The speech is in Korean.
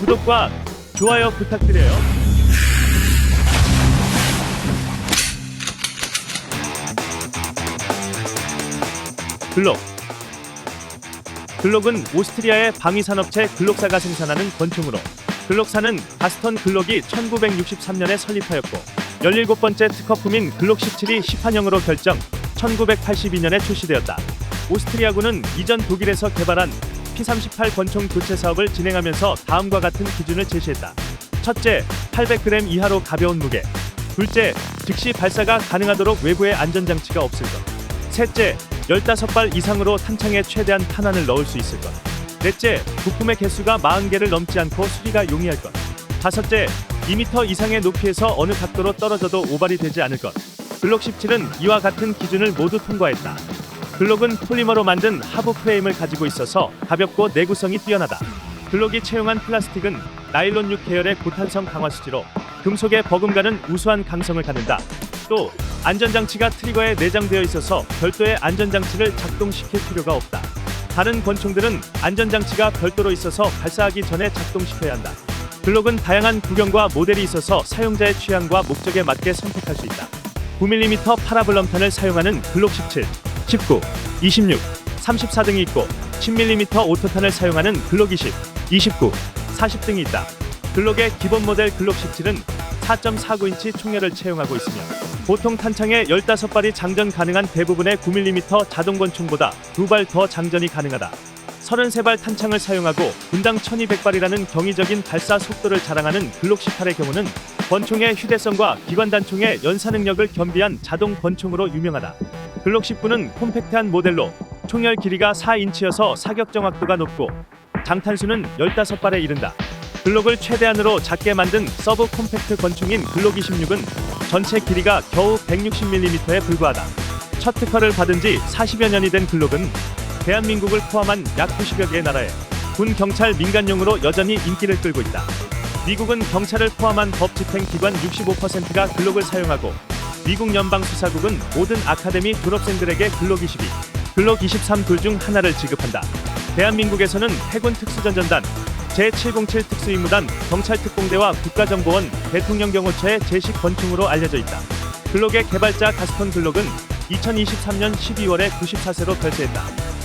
구독과 좋아요 부탁드려요. 글록 글록은 오스트리아의 방위산업체 글록사가 생산하는 권총으로 글록사는 가스턴 글록이 1963년에 설립하였고 17번째 특허품인 글록 17이 시판형으로 결정 1982년에 출시되었다. 오스트리아군은 이전 독일에서 개발한 P38 권총 교체 사업을 진행하면서 다음과 같은 기준을 제시했다. 첫째, 800g 이하로 가벼운 무게. 둘째, 즉시 발사가 가능하도록 외부에 안전장치가 없을 것. 셋째, 15발 이상으로 탄창에 최대한 탄환을 넣을 수 있을 것. 넷째, 부품의 개수가 40개를 넘지 않고 수리가 용이할 것. 다섯째, 2m 이상의 높이에서 어느 각도로 떨어져도 오발이 되지 않을 것. 글록 17은 이와 같은 기준을 모두 통과했다. 글록은 폴리머로 만든 하부 프레임을 가지고 있어서 가볍고 내구성이 뛰어나다. 글록이 채용한 플라스틱은 나일론 6 계열의 고탄성 강화 수지로 금속에 버금가는 우수한 강성을 갖는다. 또 안전장치가 트리거에 내장되어 있어서 별도의 안전장치를 작동시킬 필요가 없다. 다른 권총들은 안전장치가 별도로 있어서 발사하기 전에 작동시켜야 한다. 글록은 다양한 구경과 모델이 있어서 사용자의 취향과 목적에 맞게 선택할 수 있다. 9mm 파라블럼탄을 사용하는 글록 17, 19, 26, 34 등이 있고 10mm 오토탄을 사용하는 글록 20, 29, 40 등이 있다. 글록의 기본 모델 글록 17은 4.49인치 총열을 채용하고 있으며 보통 탄창의 15발이 장전 가능한 대부분의 9mm 자동 권총보다 두 발 더 장전이 가능하다. 33발 탄창을 사용하고 분당 1200발이라는 경이적인 발사 속도를 자랑하는 글록 18의 경우는 권총의 휴대성과 기관 단총의 연사 능력을 겸비한 자동 권총으로 유명하다. 글록 19는 콤팩트한 모델로 총열 길이가 4인치여서 사격 정확도가 높고 장탄수는 15발에 이른다. 글록을 최대한으로 작게 만든 서브 콤팩트 권총인 글록 26은 전체 길이가 겨우 160mm에 불과하다. 첫 특허를 받은 지 40여 년이 된 글록은 대한민국을 포함한 약 90여 개의 나라에 군 경찰 민간용으로 여전히 인기를 끌고 있다. 미국은 경찰을 포함한 법 집행 기관 65%가 글록을 사용하고 미국 연방 수사국은 모든 아카데미 졸업생들에게 글록 22, 글록 23둘중 하나를 지급한다. 대한민국에서는 해군 특수전전단, 제707 특수임무단, 경찰특공대와 국가정보원, 대통령경호처의 제식 권총으로 알려져 있다. 글록의 개발자 가스톤 글록은 2023년 12월에 94세로 별세했다.